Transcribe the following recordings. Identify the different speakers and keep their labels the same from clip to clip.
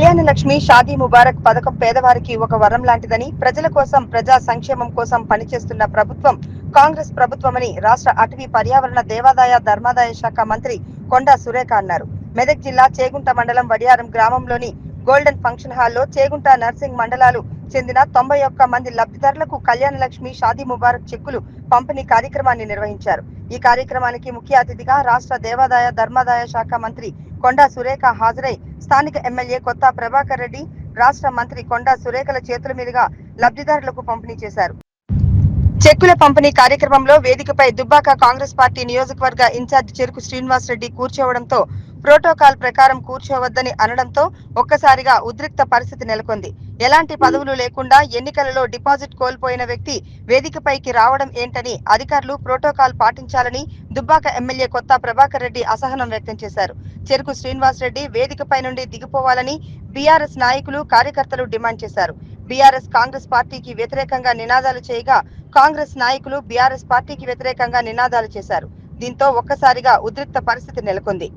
Speaker 1: కళ్యాణ లక్ష్మి షాదీ ముబారక్ పథకం పేదవారికి ఒక వరం లాంటిదని ప్రజల కోసం ప్రజా సంక్షేమం కోసం పనిచేస్తున్న ప్రభుత్వం కాంగ్రెస్ ప్రభుత్వమని రాష్ట్ర అటవీ పర్యావరణ దేవాదాయ ధర్మాదాయ శాఖ మంత్రి కొండా సురేఖ అన్నారు. మెదక్ జిల్లా చేగుంట మండలం వడియారం గ్రామంలోని గోల్డెన్ ఫంక్షన్ హాల్లో చేగుంట నర్సింగ్ మండలాలు చెందిన తొంభై ఒక్క మంది లబ్ధిదారులకు కళ్యాణ లక్ష్మి షాదీ ముబారక్ చెక్కులు పంపిణీ కార్యక్రమాన్ని నిర్వహించారు. ఈ కార్యక్రమానికి ముఖ్య అతిథిగా రాష్ట్ర దేవాదాయ ధర్మాదాయ శాఖ మంత్రి కొండా సురేఖ హాజరై స్థానిక ఎమ్మెల్యే కొత్త ప్రభాకర్ రెడ్డి రాష్ట్ర మంత్రి కొండా సురేఖల చేతుల మీదుగా లబ్ధిదారులకు పంపిణీ చేశారు. చెక్కుల పంపిణీ కార్యక్రమంలో వేదికపై దుబ్బాక కాంగ్రెస్ పార్టీ నియోజకవర్గ ఇన్ఛార్జ్ చెరుకు శ్రీనివాస్ రెడ్డి కూర్చోవడంతో ప్రోటోకాల్ ప్రకారం కూర్చోవద్దని అనడంతో ఒక్కసారిగా ఉద్రిక్త పరిస్థితి నెలకొంది. ఎలాంటి పదవులు లేకుండా ఎన్నికలలో డిపాజిట్ కోల్పోయిన వ్యక్తి వేదికపైకి రావడం ఏంటని అధికారులు ప్రోటోకాల్ పాటించాలని దుబ్బాక ఎమ్మెల్యే కొత్త ప్రభాకర్ రెడ్డి అసహనం వ్యక్తం చేశారు. చెరుకు శ్రీనివాస్ రెడ్డి వేదికపై నుండి దిగిపోవాలని బీఆర్ఎస్ నాయకులు కార్యకర్తలు డిమాండ్ చేశారు. బీఆర్ఎస్ కాంగ్రెస్ పార్టీకి వ్యతిరేకంగా నినాదాలు చేయగా కాంగ్రెస్ నాయకులు బీఆర్ఎస్ పార్టీకి వ్యతిరేకంగా నినాదాలు చేశారు. దీంతో ఒక్కసారిగా ఉద్రిక్త పరిస్థితి నెలకొంది.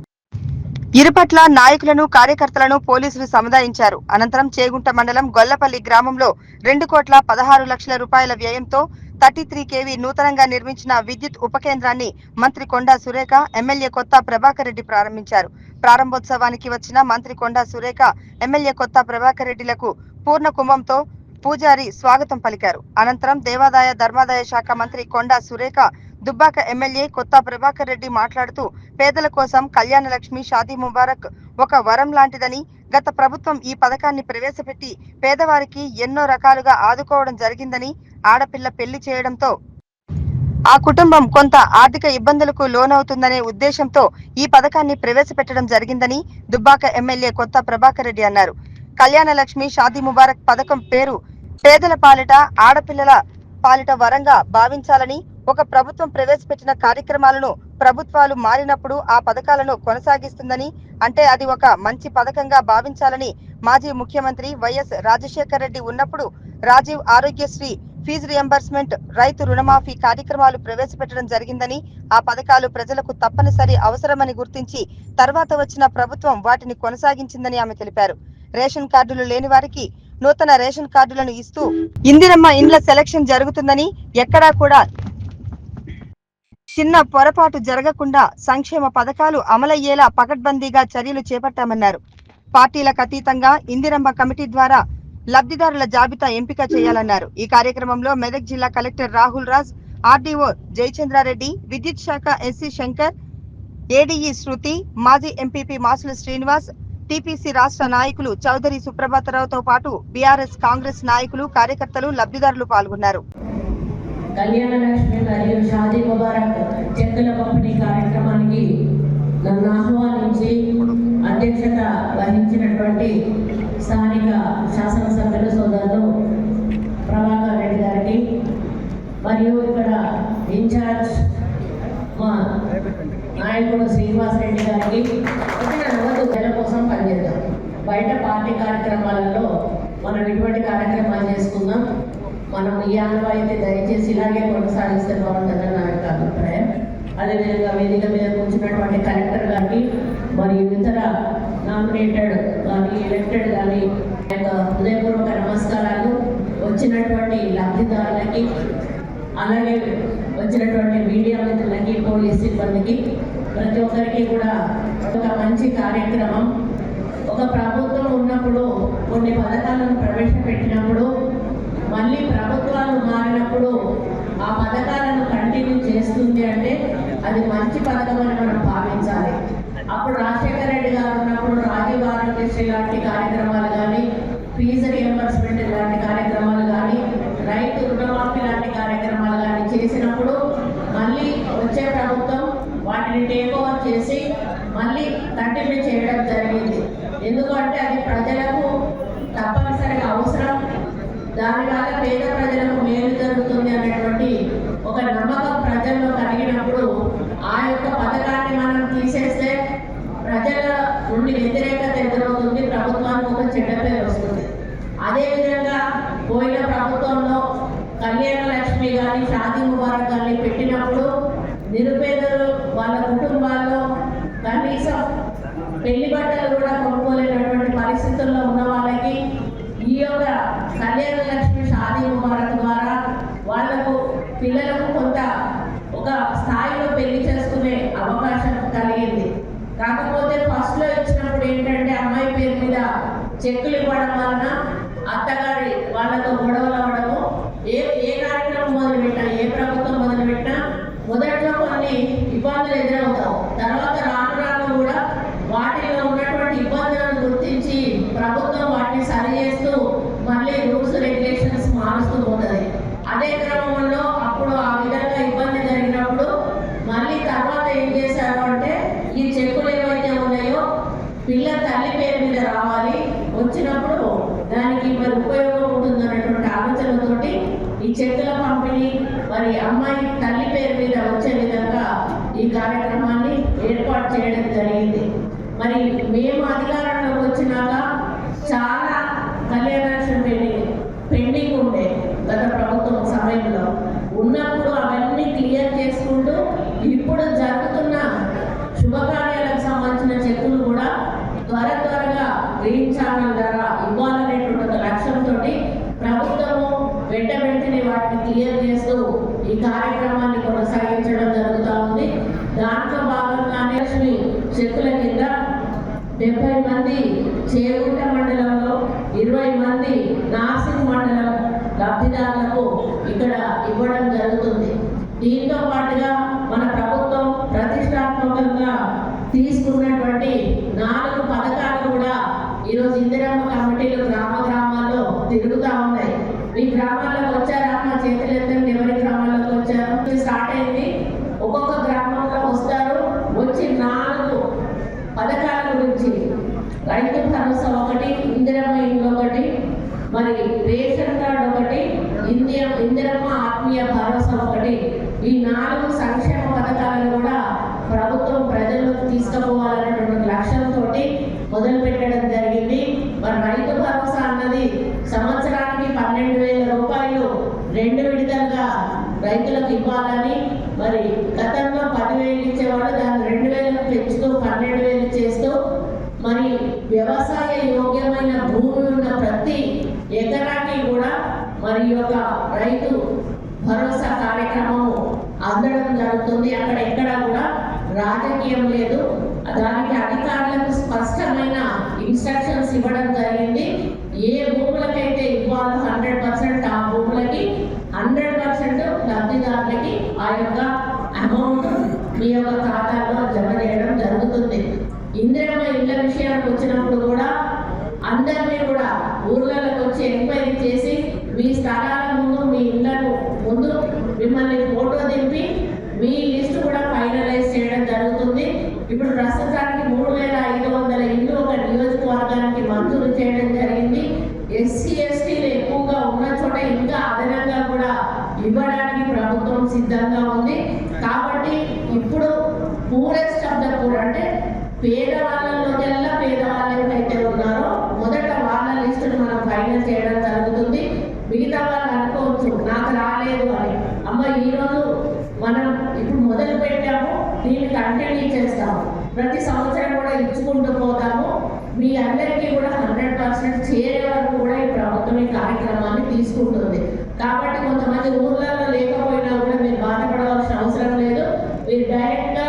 Speaker 1: ఇరుపట్ల నాయకులను కార్యకర్తలను పోలీసులు సముదాయించారు. అనంతరం చేగుంట మండలం గొల్లపల్లి గ్రామంలో రెండు కోట్ల పదహారు లక్షల రూపాయల వ్యయంతో థర్టీ త్రీ కేవీ నూతనంగా నిర్మించిన విద్యుత్ ఉపకేంద్రాన్ని మంత్రి కొండా సురేఖ ఎమ్మెల్యే కొత్త ప్రభాకర్ రెడ్డి ప్రారంభించారు. ప్రారంభోత్సవానికి వచ్చిన మంత్రి కొండా సురేఖ ఎమ్మెల్యే కొత్త ప్రభాకర్ రెడ్డిలకు పూర్ణ కుంభంతో పూజారి స్వాగతం పలికారు. అనంతరం దేవాదాయ ధర్మాదాయ శాఖ మంత్రి కొండా సురేఖ దుబ్బాక ఎమ్మెల్యే కొత్త ప్రభాకర్ రెడ్డి మాట్లాడుతూ పేదల కోసం కళ్యాణ లక్ష్మి షాదీ ముబారక్ ఒక వరం లాంటిదని గత ప్రభుత్వం ఈ పథకాన్ని ప్రవేశపెట్టి పేదవారికి ఎన్నో రకాలుగా ఆదుకోవడం జరిగిందని ఆడపిల్ల పెళ్ళి చేయడంతో ఆ కుటుంబం కొంత ఆర్థిక ఇబ్బందులకు లోనవుతుందనే ఉద్దేశంతో ఈ పథకాన్ని ప్రవేశపెట్టడం జరిగిందని దుబ్బాక ఎమ్మెల్యే కొత్త ప్రభాకర్ రెడ్డి అన్నారు. కళ్యాణ లక్ష్మి షాదీ ముబారక్ పథకం పేరు పేదల పాలిట ఆడపిల్లల పాలిట వరంగా భావించాలని ఒక ప్రభుత్వం ప్రవేశపెట్టిన కార్యక్రమాలను ప్రభుత్వాలు మారినప్పుడు ఆ పథకాలను కొనసాగిస్తుందని అంటే అది ఒక మంచి పథకంగా భావించాలని మాజీ ముఖ్యమంత్రి వైఎస్ రాజశేఖర్ రెడ్డి ఉన్నప్పుడు రాజీవ్ ఆరోగ్యశ్రీ ఫీజు రియంబర్స్మెంట్ రైతు రుణమాఫీ కార్యక్రమాలు ప్రవేశపెట్టడం జరిగిందని ఆ పథకాలు ప్రజలకు తప్పనిసరి అవసరమని గుర్తించి తర్వాత వచ్చిన ప్రభుత్వం వాటిని కొనసాగించిందని ఆమె తెలిపారు. రేషన్ కార్డులు లేని వారికి నూతన రేషన్ కార్డులను ఇస్తూ ఇందిరమ్మ ఇండ్ల సెలక్షన్ జరుగుతుందని ఎక్కడా కూడా చిన్న పొరపాటు జరగకుండా సంక్షేమ పథకాలు అమలయ్యేలా పకడ్బందీగా చర్యలు చేపట్టామన్నారు. పార్టీలకు అతీతంగా ఇందిరమ్మ కమిటీ ద్వారా లబ్ధిదారుల జాబితా ఎంపిక చేయాలన్నారు. ఈ కార్యక్రమంలో మెదక్ జిల్లా కలెక్టర్ రాహుల్ రాజ్ ఆర్డీఓ జయచంద్రారెడ్డి విద్యుత్ శాఖ ఎస్సీ శంకర్ ఏడీఈ శృతి మాజీ ఎంపీపీ మాసుల శ్రీనివాస్ టీపీసీ రాష్ట్ర నాయకులు చౌదరి సుప్రభాతరావుతో పాటు బీఆర్ఎస్ కాంగ్రెస్ నాయకులు కార్యకర్తలు లబ్ధిదారులు పాల్గొన్నారు.
Speaker 2: కళ్యాణ లక్ష్మి మరియు షాదీ ముబారక్ చెక్కుల పంపిణీ కార్యక్రమానికి నన్ను ఆహ్వానించి అధ్యక్షత వహించినటువంటి స్థానిక శాస్త్ర సోదరులు ప్రభాకర్ రెడ్డి గారికి మరియు ఇక్కడ ఇన్ఛార్జ్ మా నాయకుడు శ్రీనివాస్ రెడ్డి గారికి వచ్చిన నగదు జల కోసం పనిచేద్దాం బయట పార్టీ కార్యక్రమాలలో మనం ఇటువంటి కార్యక్రమాలు చేసుకుందాం మనం ఈ ఆనవాయితీ దయచేసి సాధిస్తే బాగుంటుందని నా యొక్క అభిప్రాయం అదేవిధంగా వేదిక మీద కూర్చున్నటువంటి కలెక్టర్ గారికి మరియు ఇతర నామినేటెడ్ కానీ ఎలక్టెడ్ కానీ యొక్క హృదయపూర్వక నమస్కారాలు వచ్చినటువంటి లబ్ధిదారులకి అలాగే వచ్చినటువంటి మీడియా మిత్రులకి పోలీస్ సిబ్బందికి ప్రతి ఒక్కరికి కూడా ఒక మంచి కార్యక్రమం ఒక ప్రభుత్వం ఉన్నప్పుడు కొన్ని పథకాలను ప్రవేశపెట్టినప్పుడు మళ్ళీ ప్రభుత్వాలు మారినప్పుడు ఆ పథకాలను కంటిన్యూ చేస్తుంది అంటే అది మంచి పథకం అని మనం భావించాలి. అప్పుడు రాజశేఖర రెడ్డి గారు ఉన్నప్పుడు రాజీవ్ ఆరోగ్యశ్రీ లాంటి కార్యక్రమాలు కానీ ఫీజు రియంబర్స్మెంట్ లాంటి కార్యక్రమాలు కానీ రైతు రుణమాఫీ లాంటి కార్యక్రమాలు కానీ చేసినప్పుడు మళ్ళీ వచ్చే ప్రభుత్వం వాటిని టేక్ ఓవర్ చేసి మళ్ళీ కంటిన్యూ చేయడం జరిగింది. ఎందుకంటే దానివల్ల పేద ప్రజలకు మేలు జరుగుతుంది అనేటువంటి ఒక నమ్మకం ప్రజల్లో కలిగినప్పుడు ఆ యొక్క పథకాన్ని మనం తీసేస్తే ప్రజల నుండి వ్యతిరేకత ఎదురవుతుంది ప్రభుత్వానికి ఒక చెడ్డ పేరు వస్తుంది. అదేవిధంగా పోయిన ప్రభుత్వంలో కళ్యాణ లక్ష్మి కానీ షాదీ ముబారక్ కానీ పెట్టినప్పుడు నిరుపేదలు వాళ్ళ కుటుంబాల్లో కనీసం పెళ్ళి బట్టలు కూడా అవకాశం కలిగింది. కాకపోతే ఫస్ట్లో ఇచ్చినప్పుడు ఏంటంటే అమ్మాయి పేరు మీద చెక్కులు ఇవ్వడం వలన అత్తగారి వాళ్ళతో గొడవలు అవ్వడము ఏ ఏ కార్యక్రమం మొదలుపెట్టినా ఏ ప్రభుత్వం మొదలుపెట్టినా మొదట్లో కొన్ని ఇబ్బందులు ఎదురవుతాం తర్వాత రాను కార్యక్రమాన్ని ఏర్పాటు చేయడం జరిగింది. మరి మేము అధికారంలోకి వచ్చినాక చాలా కళ్యాణాశ్రం పెండింగ్ పెండింగ్ ఉండే గత ప్రభుత్వం సమయంలో. ఉన్నప్పుడు అవన్నీ క్లియర్ చేసుకుంటూ ఇప్పుడు జరుగుతున్న శుభకార్యాలకు సంబంధించిన చెక్కులు కూడా త్వర త్వరగా గ్రీన్ ఛానల్ ద్వారా ఇవ్వాలనేటువంటి ఒక లక్ష్యంతో ప్రభుత్వము వెంట వెంటనే వాటిని క్లియర్ చేస్తూ ఈ కార్యక్రమాన్ని కొనసాగించడం చెక్కుల కింద డెబ్బై మంది చేగుంట మండలంలో ఇరవై మంది నాసిక్ మండలం లబ్ధిదారులకు ఇక్కడ ఇవ్వడం జరుగుతుంది. దీంతో పాటుగా మన ప్రభుత్వం ప్రతిష్టాత్మకంగా తీసుకున్న నాలుగు పథకాలు కూడా ఈరోజు ఇందిరమ్మ కమిటీలు గ్రామ గ్రామాల్లో తిరుగుతూ ఉన్నాయి మీ గ్రామాల్లోకి వచ్చారా మా చేతులు ఎత్తండి ఎవరి గ్రామాల్లోకి వచ్చారు ఇది స్టార్ట్ అయింది ఒక్కొక్క గ్రామంలో వస్తారు వచ్చి నాలుగు పథకాల గురించి రైతు భరోసా ఒకటి ఇందిరమ్మ ఇల్లు ఒకటి మరి రేషన్ కార్డు ఒకటి ఇందియ ఇందిరమ్మ ఆత్మీయ భరోసా ఒకటి. ఈ నాలుగు సంక్షేమ పథకాలను కూడా ప్రభుత్వం ప్రజల్లోకి తీసుకుపోవాలనేటువంటి లక్ష్యంతో మొదలు పెట్టడం జరిగింది. మరి రైతు భరోసా అన్నది సంవత్సరానికి పన్నెండు వేల రూపాయలు రెండు విడతలుగా రైతులకు ఇవ్వాలని మరి గతంలో పదివేలు ఇచ్చేవాడు దాన్ని రెండు వేలకు పెంచుతూ పన్నెండు వేలు చేస్తూ మరి వ్యవసాయ యోగ్యమైన భూమి ఉన్న ప్రతి మరి యొక్క రైతు భరోసా కార్యక్రమము అందడం జరుగుతుంది. అక్కడ ఎక్కడ కూడా రాజకీయం లేదు. దానికి అధికారులకు స్పష్టమైన ఇన్స్ట్రక్షన్స్ ఇవ్వడం జరిగింది. ఏ భూములకైతే ఇవ్వాలో హండ్రెడ్ పర్సెంట్ ఆ భూములకి హండ్రెడ్ పర్సెంట్ లబ్ధిదారులకి ఆ యొక్క అమౌంట్ మీ యొక్క ఖాతాలో జమ చేయడం జరుగుతుంది ఇందిరమ్మ ఇళ్ళ విషయానికి వచ్చినప్పుడు కూడా అందరినీ కూడా ఊర్లలోకి వచ్చి ఎంక్వైరీ చేసి మీ స్థలాల ముందు మీ ఇళ్ళను ముందు మిమ్మల్ని ఫోటో దింపి మీ లిస్ట్ కూడా ఫైనలైజ్ చేయడం జరుగుతుంది ఇప్పుడు ప్రస్తుతానికి మూడు వేల ఐదు వందల ఇల్లు ఒక నియోజకవర్గానికి మంజూరు చేయడం జరిగింది ఎస్సీ ఎస్టీలు ఎక్కువగా ఉన్న చోట ఇంకా అదనంగా కూడా ఇవ్వడానికి ప్రభుత్వం సిద్ధంగా ఉంది కాబట్టి ఇప్పుడు పూరెస్ట్ ఆఫ్ ద పూర్ అంటే పేదవాళ్ళలోకెల్లా పేదవాళ్ళు ఎవరైతే ఉన్నారో మొదట వాళ్ళ లిస్టును మనం ఫైనల్ చేయడం జరుగుతుంది మిగతా వాళ్ళు అనుకోవచ్చు నాకు రాలేదు అని అమ్మ ఈరోజు మనం ఇప్పుడు మొదలు పెట్టాము దీన్ని కంటిన్యూ చేస్తాము ప్రతి సంవత్సరం కూడా ఇచ్చుకుంటూ పోతాము మీ అందరికీ కూడా హండ్రెడ్ పర్సెంట్ చేరే వరకు కూడా ఈ ప్రభుత్వం ఈ కార్యక్రమాన్ని తీసుకుంటుంది కాబట్టి కొంతమంది ఊర్లలో లేకపోయినా కూడా మీరు బాధపడవలసిన అవసరం లేదు. మీరు డైరెక్ట్గా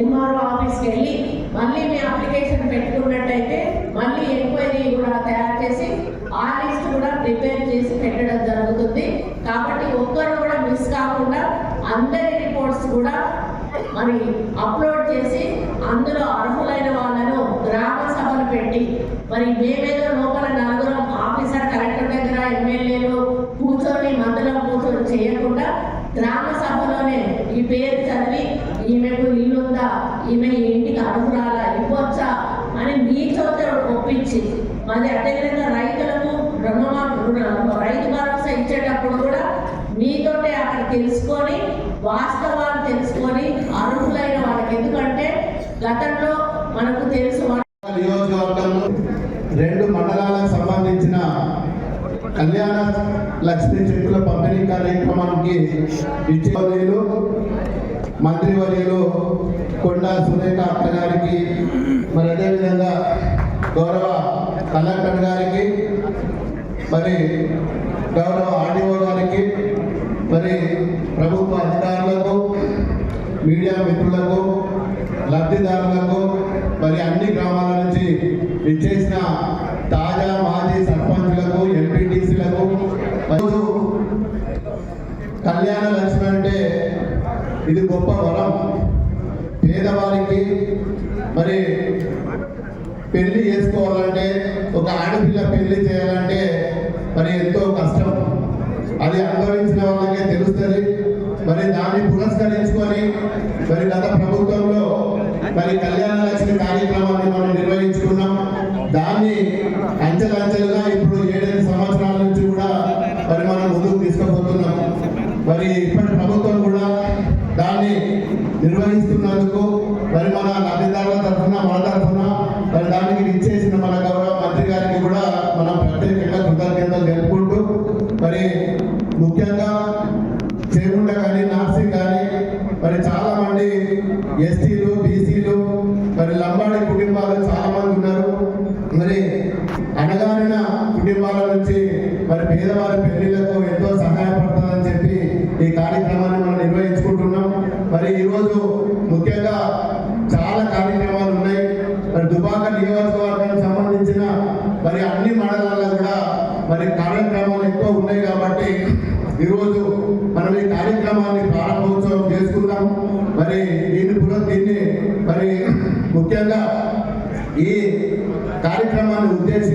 Speaker 2: ఎంఆర్ఓ ఆఫీస్కి వెళ్ళి మళ్ళీ మీ అప్లికేషన్ పెట్టుకున్నట్టయితే మళ్ళీ ఎంక్వైరీ కూడా తయారు చేసి ఆ లిస్ట్ కూడా ప్రిపేర్ చేసి పెట్టడం జరుగుతుంది. కాబట్టి ఒక్కరు కూడా మిస్ కాకుండా అందరి రిపోర్ట్స్ కూడా మరి అప్లోడ్ చేసి అందులో అర్హులైన వాళ్ళను గ్రామ సభలు పెట్టి మరి మేమేదో లోపల నాలుగు చేయకుండా గ్రామ సభలోనే ఈ పేరు చదివి ఈమెకు ఇల్లు ఉందా ఈమె ఇంటికి అడుగురాలా ఇవ్వచ్చా అని మీ ఒప్పించి మరి అదేవిధంగా రైతులకు రుణమా రైతు భరోసా ఇచ్చేటప్పుడు కూడా మీతోటే అక్కడ తెలుసుకొని వాస్తవాలు తెలుసుకొని అర్హులైన వాళ్ళకి. ఎందుకంటే గతంలో మనకు తెలుసు
Speaker 3: నియోజకవర్గంలో రెండు మండలాలకు సంబంధించిన కళ్యాణ లక్ష్మీ చెక్కుల పంపిణీ కార్యక్రమానికి విద్యావర్యులు మంత్రివర్యులు కొండా సురేఖ అక్క గారికి మరి అదేవిధంగా గౌరవ కలెక్టర్ గారికి మరి గౌరవ ఆర్డీఓ గారికి మరి ప్రభుత్వ అధికారులకు మీడియా మిత్రులకు లబ్ధిదారులకు మరి అన్ని గ్రామాల నుంచి ఇచ్చేసిన తాజా మాజీ సర్పంచ్ ఎంపీటీసీలకు మరియు కళ్యాణ లక్ష్మి అంటే ఇది గొప్ప వరం. పేదవారికి మరి పెళ్ళి చేసుకోవాలంటే ఒక ఆడపిల్ల పెళ్ళి చేయాలంటే మరి ఎంతో కష్టం. అది అనుభవించిన వాళ్ళకే తెలుస్తుంది. మరి దాన్ని పురస్కరించుకొని మరి గత ప్రభుత్వంలో మరి కళ్యాణ లక్ష్మి కార్యక్రమాన్ని మనం నిర్వహించుకున్నాం. దాన్ని అంచెలంచెలుగా ఇప్పుడు ఏడెనిమిది సంవత్సరాలు నుంచి కూడా మరి మనం ముందుకు తీసుకుపోతున్నాం మరి ఇప్పటి ప్రభుత్వం కూడా దాన్ని నిర్వహిస్తున్నందుకు మరి మన లబ్ధిదారుల తరఫున మన తరఫున మరి దానికి ఇచ్చేసిన మన గౌరవ మంత్రి గారికి కూడా మనం ప్రత్యేకంగా కృతజ్ఞతలు తెలుపుకుంటూ మరి ముఖ్యంగా చేగుండ కానీ నార్సింగ్ కానీ మరి చాలా మంది ఎస్టీలు బీసీలు మరి లంబాడి కుటుంబాలు చాలా మంది ఉన్నారు. మరి అణగారిన కుటుంబాల నుంచి మరి పేదవారి పెళ్ళిళ్ళకు ఎంతో సహాయపడుతుందని చెప్పి ఈ కార్యక్రమాన్ని మనం నిర్వహించుకుంటున్నాం. మరి ఈరోజు ముఖ్యంగా చాలా కార్యక్రమాలు ఉన్నాయి. మరి దుబాక నియోజకవర్గానికి సంబంధించిన మరి అన్ని మండలాల్లో కూడా మరి కార్యక్రమాలు ఎక్కువ ఉన్నాయి కాబట్టి ఈరోజు మనం ఈ కార్యక్రమాన్ని ప్రారంభోత్సవం చేసుకుందాం. మరి దీన్ని దీన్ని మరి ముఖ్యంగా ఈ కార్యక్రమాన్ని ఉద్దేశం